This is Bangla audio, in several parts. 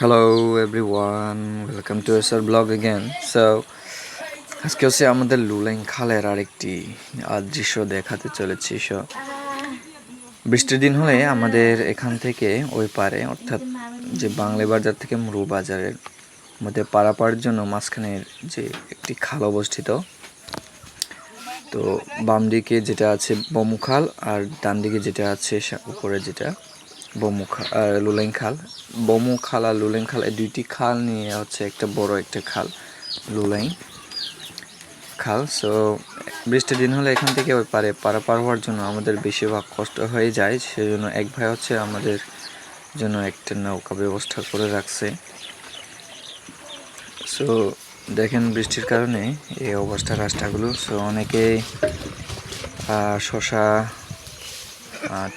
Hello everyone welcome to SR blog again so আজকে হচ্ছে আমাদের লুলাইন খালের আরেকটি দৃশ্য দেখাতে চলেছি। সো বৃষ্টির দিন হলে আমাদের এখান থেকে ওই পারে, অর্থাৎ যে বাংলা বাজার থেকে মুরু বাজারের মধ্যে পারাপার জন্য মাঝখানের যে একটি খাল অবস্থিত, তো বাম দিকে যেটা আছে বমুখাল আর ডান দিকে যেটা আছে উপরে যেটা আর লুলেং খাল। বমু খাল আর লুলেং খাল, এই দুইটি খাল নিয়ে হচ্ছে একটা বড় একটা খাল, লুলেং খাল। সো বৃষ্টির দিন হলে এখান থেকে ওই পারে পারাপার হওয়ার জন্য আমাদের বেশিরভাগ কষ্ট হয়ে যায়। সেজন্য এক ভাই হচ্ছে আমাদের জন্য একটা নৌকা ব্যবস্থা করে রাখছে। সো দেখেন বৃষ্টির কারণে এই অবস্থা, রাস্তাগুলো। সো অনেকে শশা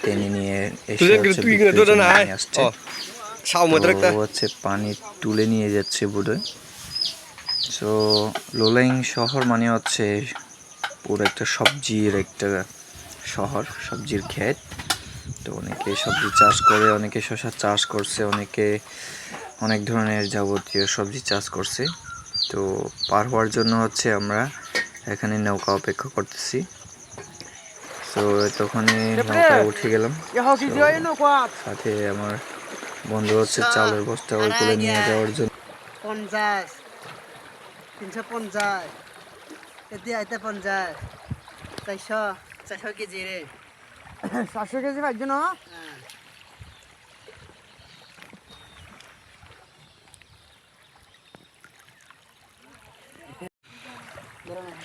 টেনে নিয়ে এসে আসছে। হচ্ছে পানি তুলে নিয়ে যাচ্ছে বোধহয় সো লোলাইং শহর মানে হচ্ছে পুরো একটা সবজির একটা শহর সবজির ক্ষেত। তো অনেকে সবজি চাষ করে অনেকে শশা চাষ করছে অনেকে অনেক ধরনের যাবতীয় সবজি চাষ করছে। তো পার হওয়ার জন্য হচ্ছে আমরা এখানে নৌকা অপেক্ষা করতেছি। তো তখনই নৌকায় উঠে গেলাম। সাথে আমার বন্ধু হচ্ছে চালের বস্তা ওই করে নিয়ে যাওয়ার জন্য। পঞ্চাশ তিনশো পঞ্চাশ এতিয়া এতিয়া পঞ্চাশ চাৰিশ চাৰিশ কেজি ৰে চাৰিশ কেজি পাইছো ন?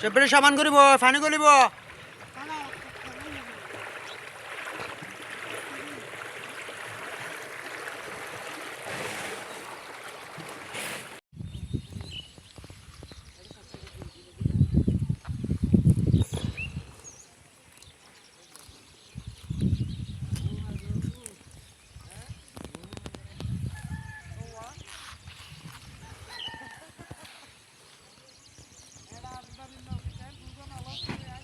সেপৰে সামান কৰিব ফানি কৰিব